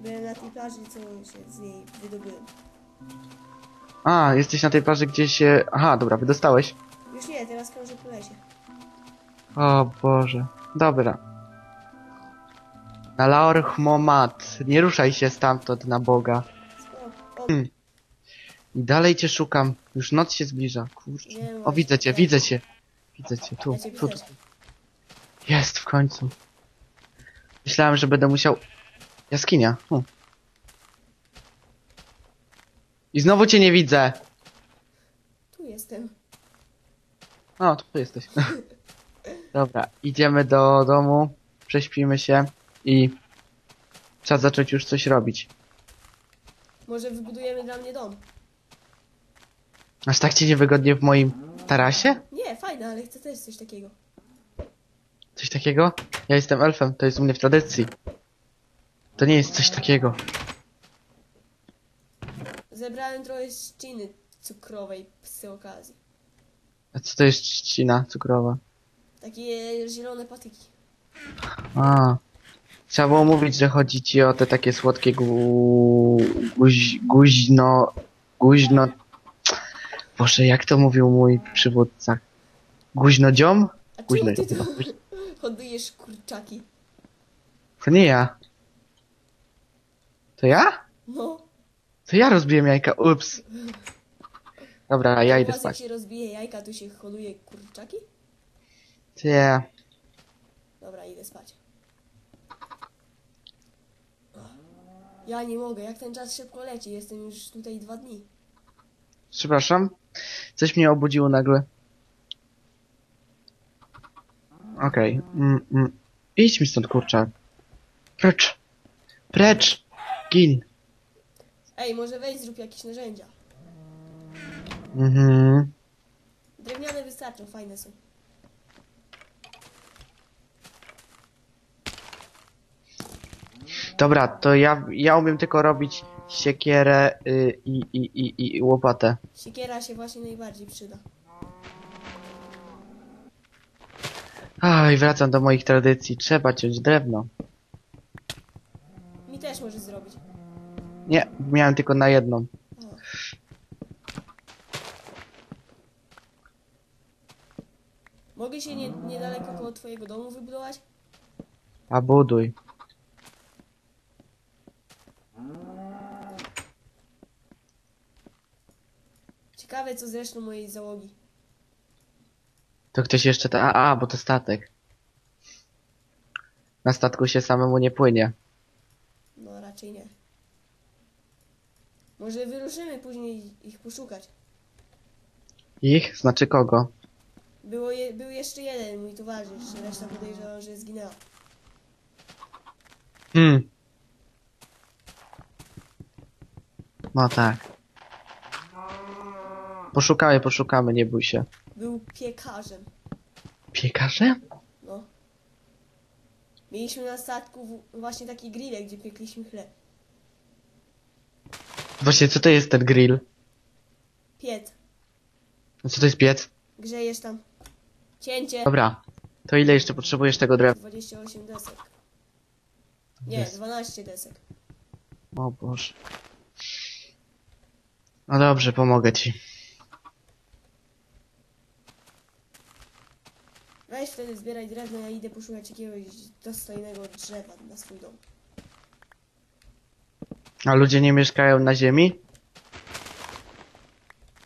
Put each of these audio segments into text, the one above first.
Byłem na tej plaży, co się z niej wydobyłem. A, jesteś na tej plaży, gdzie się... Aha, dobra, wydostałeś. Już nie, teraz krążę po lesie. O Boże. Dobra. Na Laor Hmomat. Nie ruszaj się stamtąd na Boga. Spoko. O, Hmm. I dalej cię szukam. Już noc się zbliża. Kurczę. Nie O, widzę cię, widzę cię. Widzę cię, tu, Ja tu. też. Jest, w końcu. Myślałem, że będę musiał... Jaskinia. Tu. I znowu cię nie widzę. Tu jestem. O, tu jesteś. Dobra, idziemy do domu, prześpimy się i trzeba zacząć już coś robić. Może wybudujemy dla mnie dom. Aż tak ci niewygodnie w moim tarasie? Nie, fajne, ale chcę też coś takiego. Coś takiego? Ja jestem elfem, to jest u mnie w tradycji. To nie jest coś takiego. Zebrałem trochę ściny cukrowej przy okazji. A co to jest trzcina cukrowa? Takie zielone patyki. A. Trzeba było mówić, że chodzi ci o te takie słodkie gu... guź... guźno... guźno... Boże, jak to mówił mój przywódca? Guźnodziom? A czemu ty chyba. hodujesz kurczaki? To nie ja. To ja? No. To ja rozbiłem jajka, ups. Dobra, ja idę was spać. Jak się rozbije jajka, tu się hoduje kurczaki? Nie. Dobra, idę spać. Ja nie mogę, jak ten czas szybko leci, jestem już tutaj dwa dni. Przepraszam. Coś mnie obudziło nagle. Okej. Mm, mm. Idź mi stąd, kurczak. Precz. Precz. Gin. Ej, może weź zrób jakieś narzędzia. Mhm. Drewniane wystarczą, fajne są. Dobra, to ja, ja umiem tylko robić siekierę y, i, i, i, i łopatę. Siekiera się właśnie najbardziej przyda. Aj, wracam do moich tradycji. Trzeba ciąć drewno. Mi też możesz zrobić. Nie, miałem tylko na jedną. Mogę się nie, niedaleko koło twojego domu wybudować? A buduj. Ciekawe co zresztą mojej załogi. To ktoś jeszcze ta... A, a, bo to statek. Na statku się samemu nie płynie. No raczej nie. Może wyruszymy później ich poszukać. Ich? Znaczy kogo? Było je, był jeszcze jeden mój towarzysz, reszta podejrzewam, że zginęła. Hmm. No tak. Poszukamy, poszukamy, nie bój się. Był piekarzem. Piekarze? No. Mieliśmy na statku w, właśnie taki grillek, gdzie piekliśmy chleb. Właśnie, co to jest ten grill? Piec. No Co to jest piec? Grzejesz tam. Cięcie. Dobra. To ile jeszcze potrzebujesz tego drewna? 28 desek. Nie, Jest. 12 desek. O Boże. No dobrze, pomogę ci. Weź wtedy zbieraj drewno, ja idę poszukać jakiegoś dostojnego drzewa na swój dom. A ludzie nie mieszkają na ziemi?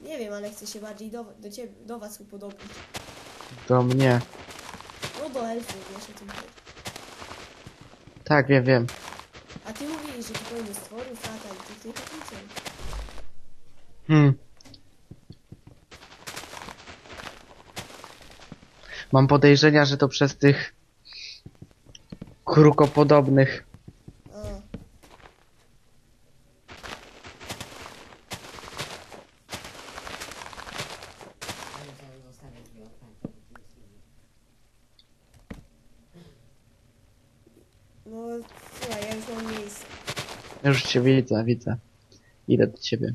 Nie wiem, ale chcę się bardziej do, do ciebie, do was upodobnić. Do mnie. No do elfów, wiesz o tym chodzi. Tak, wiem, wiem. A ty mówiłeś, że tu pełno stworów, lata i tych funkcjon. Hmm. Mam podejrzenia, że to przez tych krukopodobnych. A. No, słuchaj, ja już mam miejsce. Już cię widzę, widzę. Idę do ciebie.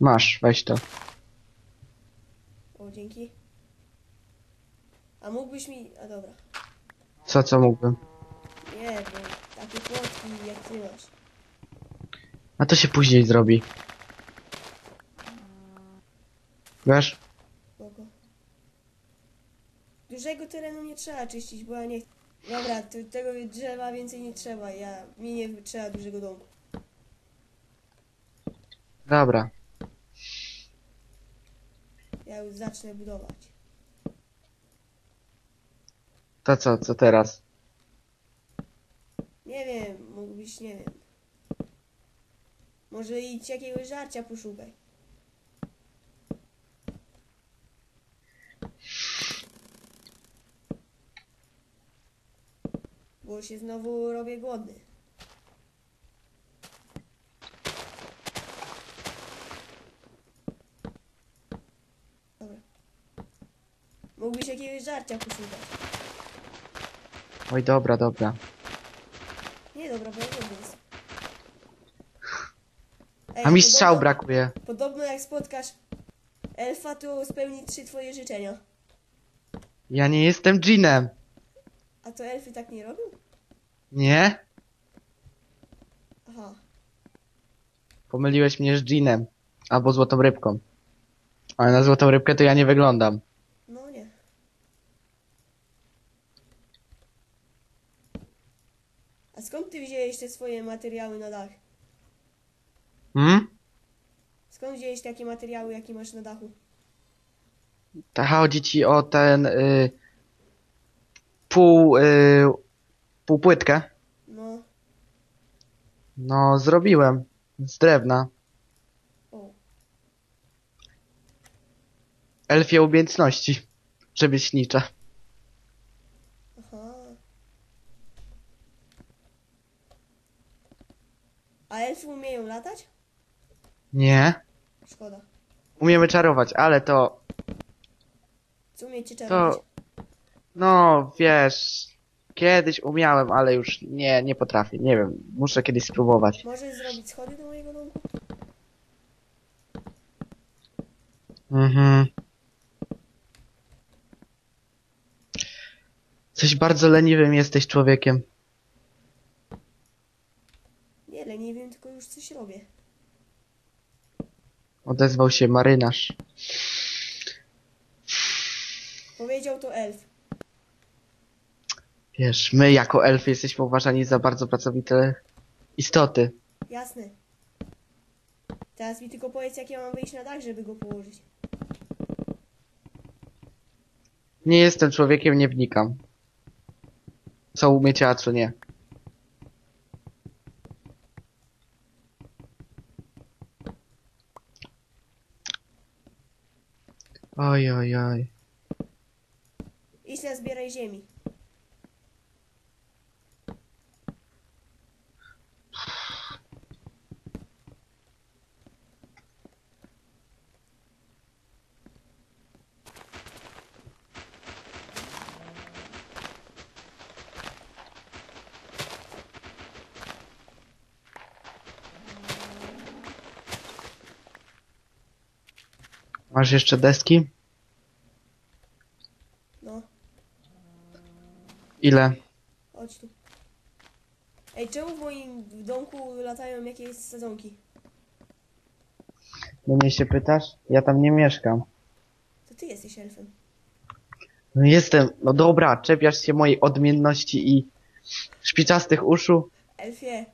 Masz, weź to. O, dzięki. A mógłbyś mi... A dobra. Co, co mógłbym? Nie, bo takie płotki jak ty masz. A to się później zrobi. Wiesz? Spoko. Dużego terenu nie trzeba czyścić, bo ja nie... Dobra, to, tego drzewa więcej nie trzeba. Ja... Mi nie trzeba dużego domku. Dobra. Ja już zacznę budować. To co, co teraz? Nie wiem, mógłbyś, nie wiem. Może idź jakiegoś żarcia poszukaj. Bo się znowu robię głodny. Dobra. Mógłbyś jakiegoś żarcia poszukać. Oj, dobra, dobra. Nie, dobra, bo ja jest. Ej, A mi strzał podobno- brakuje. Podobno jak spotkasz elfa, to spełni trzy twoje życzenia. Ja nie jestem dżinem. A to elfy tak nie robią? Nie? Aha. Pomyliłeś mnie z dżinem. Albo złotą rybką. Ale na złotą rybkę to ja nie wyglądam. No nie. A skąd ty wziąłeś te swoje materiały na dach? Hmm? Skąd wziąłeś takie materiały, jakie masz na dachu? To chodzi ci o ten y, pół y, półpłytkę. No. No, zrobiłem. Z drewna. O. Elfie umiejętności. Rzemieślnicze. Aha. A elfy umieją latać? Nie. Szkoda. Umiemy czarować, ale to... Co umiecie czarować? To... No, wiesz... Kiedyś umiałem, ale już nie, nie potrafię. Nie wiem. Muszę kiedyś spróbować. Możesz zrobić schody do mojego domku? Mhm. Coś bardzo leniwym jesteś człowiekiem. Nie, wiem, tylko już coś robię. Odezwał się marynarz. Powiedział to elf. Wiesz, my jako elfy jesteśmy uważani za bardzo pracowite istoty. Jasne. Teraz mi tylko powiedz, jak ja mam wyjść na dach, żeby go położyć. Nie jestem człowiekiem, nie wnikam. Co umiecie, a co nie. Oj, oj, oj. Idź zbieraj ziemi. Masz jeszcze deski? No, Ile? chodź tu. Ej, czemu w moim domku latają jakieś sadzonki? Do mnie się pytasz? Ja tam nie mieszkam. To ty jesteś elfem. No jestem, no dobra, czepiasz się mojej odmienności i szpiczastych uszu? Elfie.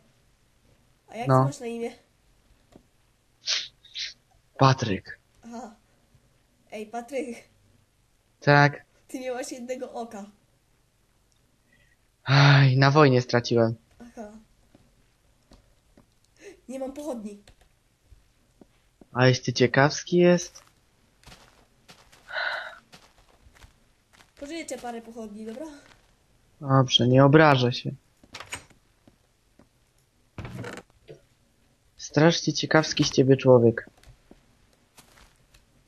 A jak No. masz na imię? Patryk. Aha. Ej, Patryk, Tak? ty nie masz jednego oka. Aj, na wojnie straciłem. Aha. Nie mam pochodni. A jeśli ciekawski jest? Pożyczę parę pochodni, dobra? Dobrze, nie obrażę się. Strasznie ciekawski z ciebie człowiek.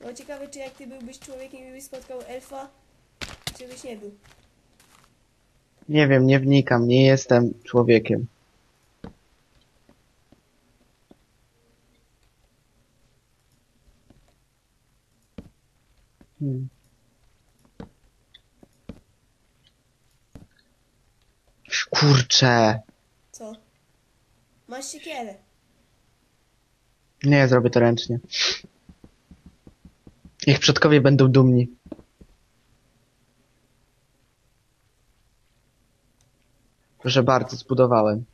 No ciekawe, czy jak ty byłbyś człowiekiem i byś spotkał elfa, czy byś nie był. Nie wiem, nie wnikam, nie jestem człowiekiem. Hmm. Kurczę. Co? Masz siekierę. Nie, zrobię to ręcznie. Niech przodkowie będą dumni. Proszę bardzo, zbudowałem.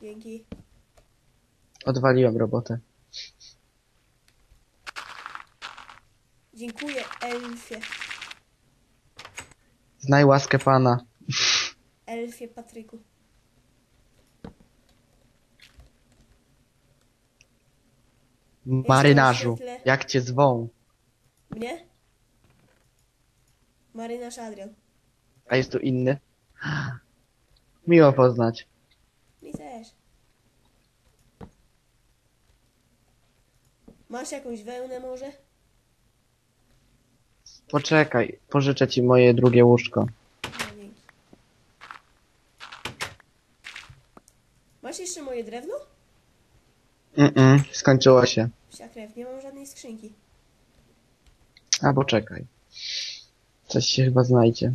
Dzięki. Odwaliłem robotę. Dziękuję, Elfie. Znaj łaskę pana. Elfie Patryku. Marynarzu, jak cię zwą? Mnie? Marynarz Adrian. A jest tu inny? Miło poznać. Mi też. Masz jakąś wełnę może? Poczekaj, pożyczę ci moje drugie łóżko. No, dzięki. Masz jeszcze moje drewno? Mm-mm, skończyło się. Psia krew, nie mam żadnej skrzynki. A poczekaj. Coś się chyba znajdzie.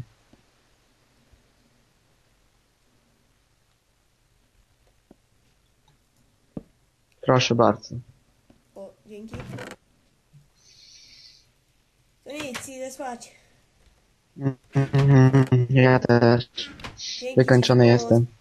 Proszę bardzo. O, dzięki. To nic, idę spać. Ja też. Dzięki Wykończony za pomoc. jestem.